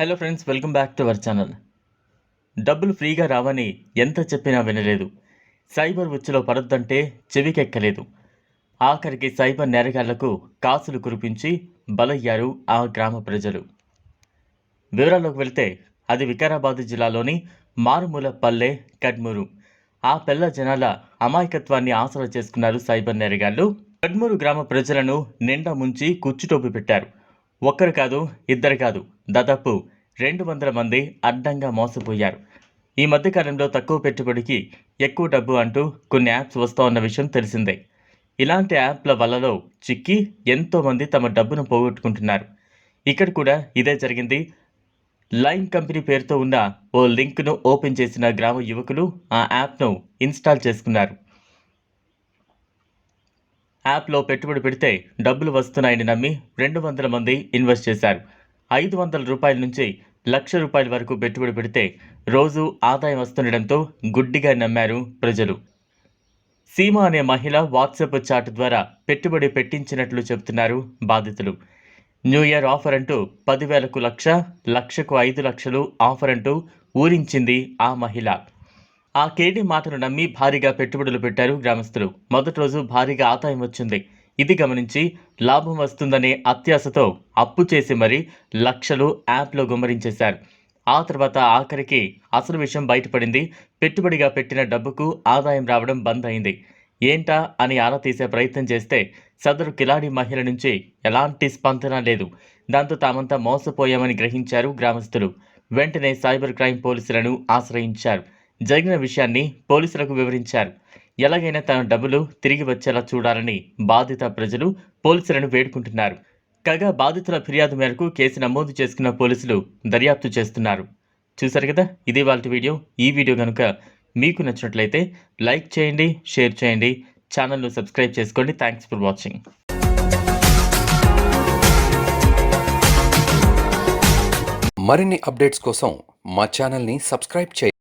Hello friends welcome back to our channel డబ్బులు ఫ్రీగా రావని ఎంత చెప్పినా వినలేదు. సైబర్ ఉచ్చులో పడొద్దంటే చెవికెక్కలేదు. ఆఖరికి సైబర్ నేరగాళ్ళకు కాసులు కురిపించి బలయ్యారు ఆ గ్రామ ప్రజలు. వివరాల్లోకి వెళ్తే అది వికారాబాద్ జిల్లాలోని మారుమూల పల్లె కడ్మూరు. ఆ పిల్ల జనాల అమాయకత్వాన్ని ఆసరా చేసుకున్నారు సైబర్ నేరగాళ్ళు. కడ్మూరు గ్రామ ప్రజలను నిండా ముంచి కుచ్చుటోపి పెట్టారు. ఒక్కరు కాదు ఇద్దరు కాదు. దాదాపు రెండు వందల మంది అడ్డంగా మోసపోయారు. ఈ మధ్యకాలంలో తక్కువ పెట్టుబడికి ఎక్కువ డబ్బు అంటూ కొన్ని యాప్స్ వస్తూ ఉన్న విషయం తెలిసిందే. ఇలాంటి యాప్ల వలలో చిక్కి ఎంతోమంది తమ డబ్బును పోగొట్టుకుంటున్నారు. ఇక్కడ కూడా ఇదే జరిగింది. లైన్ కంపెనీ పేరుతో ఉన్న ఓ లింక్ను ఓపెన్ చేసిన గ్రామ యువకులు ఆ యాప్ను ఇన్స్టాల్ చేసుకున్నారు. యాప్లో పెట్టుబడి పెడితే డబ్బులు వస్తున్నాయని నమ్మి రెండు వందల మంది ఇన్వెస్ట్ చేశారు. ఐదు వందల రూపాయల నుంచి లక్ష రూపాయల వరకు పెట్టుబడి పెడితే రోజు ఆదాయం వస్తుండడంతో గుడ్డిగా నమ్మారు ప్రజలు. సీమ అనే మహిళ వాట్సాప్ చాట్ ద్వారా పెట్టుబడి పెట్టించినట్లు చెబుతున్నారు బాధితులు. న్యూ ఇయర్ ఆఫర్ అంటూ పదివేలకు లక్ష లక్షకు ఐదు లక్షలు ఆఫర్ అంటూ ఊరించింది ఆ మహిళ. ఆ కేడీ మాటను నమ్మి భారీగా పెట్టుబడులు పెట్టారు గ్రామస్తులు. మొదటి రోజు భారీగా ఆదాయం వచ్చింది. ఇది గమనించి లాభం వస్తుందనే అత్యాశతో అప్పు చేసి మరీ లక్షలు యాప్లో గుమ్మరించేశారు. ఆ తర్వాత ఆఖరికి అసలు విషయం బయటపడింది. పెట్టుబడిగా పెట్టిన డబ్బుకు ఆదాయం రావడం బంద్ అయింది. ఏంటా అని ఆరా తీసే ప్రయత్నం చేస్తే సదరు కిలాడి మహిళ నుంచి ఎలాంటి స్పందన లేదు. దాంతో తామంతా మోసపోయామని గ్రహించారు గ్రామస్తులు. వెంటనే సైబర్ క్రైమ్ పోలీసులను ఆశ్రయించారు. జరిగిన విషయాన్ని పోలీసులకు వివరించారు. ఎలాగైనా తన డబ్బులు తిరిగి వచ్చేలా చూడాలని బాధిత ప్రజలు పోలీసులను వేడుకుంటున్నారు. కాగా బాధితుల ఫిర్యాదు మేరకు కేసు నమోదు చేసుకున్న పోలీసులు దర్యాప్తు చేస్తున్నారు. చూశారు కదా? ఇది వాళ్ళ వీడియో. ఈ వీడియో కనుక మీకు నచ్చినట్లయితే లైక్ చేయండి షేర్ చేయండి. ఛానల్ను సబ్స్క్రైబ్ చేసుకోండి. Thanks for watching. మరిన్ని అప్డేట్స్ కోసం మా ఛానల్ని సబ్స్క్రైబ్ చేయండి.